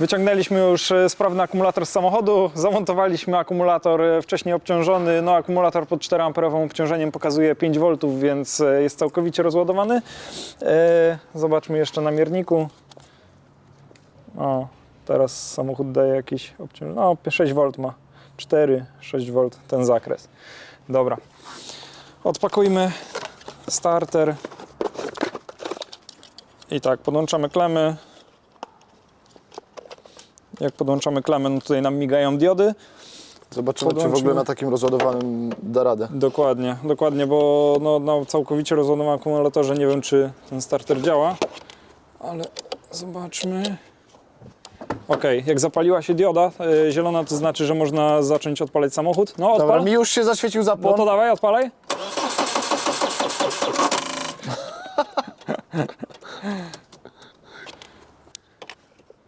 Wyciągnęliśmy już e, sprawny akumulator z samochodu, zamontowaliśmy akumulator e, wcześniej obciążony. No, akumulator pod 4 amperowym obciążeniem pokazuje 5 V, więc e, jest całkowicie rozładowany. Zobaczmy jeszcze na mierniku. O, teraz samochód daje jakiś obciążenie. No, 6 V ma. 4, 6 V ten zakres. Dobra. Odpakujmy starter. I tak, podłączamy klemy. Jak podłączamy klamę, no tutaj nam migają diody. Zobaczymy, czy w ogóle na takim rozładowanym da radę. Dokładnie, dokładnie, bo no, na całkowicie rozładowanym akumulatorze nie wiem, czy ten starter działa, ale zobaczmy. Ok, jak zapaliła się dioda e, zielona, to znaczy, że można zacząć odpalać samochód. No, Dobra, odpal. mi już się zaświecił No zapłon. to dawaj, odpalaj.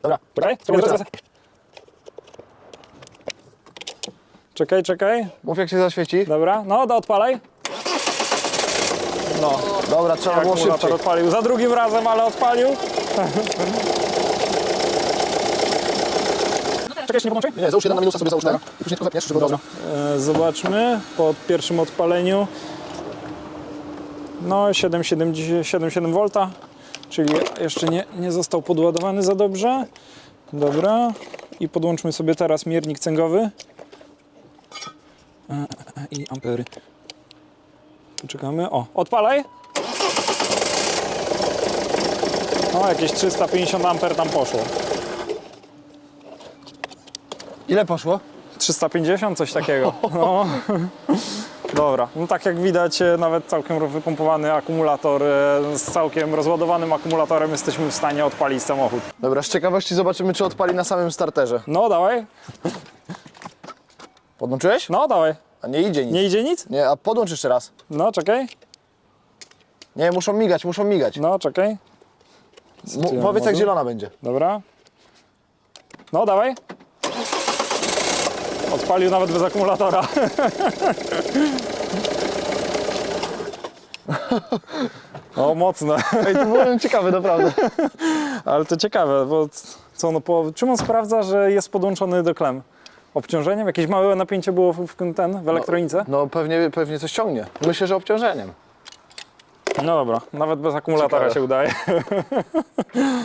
Dobra, spróbuj czekaj, teraz. Czekaj, czekaj. Mów jak się zaświeci. Dobra, no, do odpalaj. No, Dobra, trzeba było akumulator szybciej. odpalił. Za drugim razem, ale odpalił. Czekaj, jeszcze nie podłączę? Nie, załóż jeden na minusa sobie załóż tego. Już nie tylko zepniesz, żeby razu. E, Zobaczmy po pierwszym odpaleniu. No 7,7 V, czyli jeszcze nie, nie został podładowany za dobrze. Dobra. I podłączmy sobie teraz miernik cęgowy. E, e, I ampery. Poczekamy. O, odpalaj. O, jakieś 350 amper tam poszło. Ile poszło? 350, coś takiego. No. Dobra, no tak jak widać, e, nawet całkiem wypompowany akumulator z całkiem rozładowanym akumulatorem jesteśmy w stanie odpalić samochód. Dobra, z ciekawości zobaczymy, czy odpali na samym starterze. No dawaj, Podłączyłeś? no dawaj. A nie idzie nic. Nie idzie nic? Nie, a podłącz jeszcze raz. No czekaj, Nie, muszą migać, muszą migać. no czekaj. M- tu ja powiedz jak zielona będzie. Dobra. No dawaj. Odpalił nawet bez akumulatora. O, mocne. Ej, to było ciekawe, naprawdę. Ale to ciekawe, bo c- co ono po... czym on sprawdza, że jest podłączony do klem? Obciążeniem? Jakieś małe napięcie było w, ten, w elektronice? No pewnie, pewnie coś ciągnie. Myślę, że obciążeniem. No dobra, nawet bez akumulatora Ciekawe. się udaje.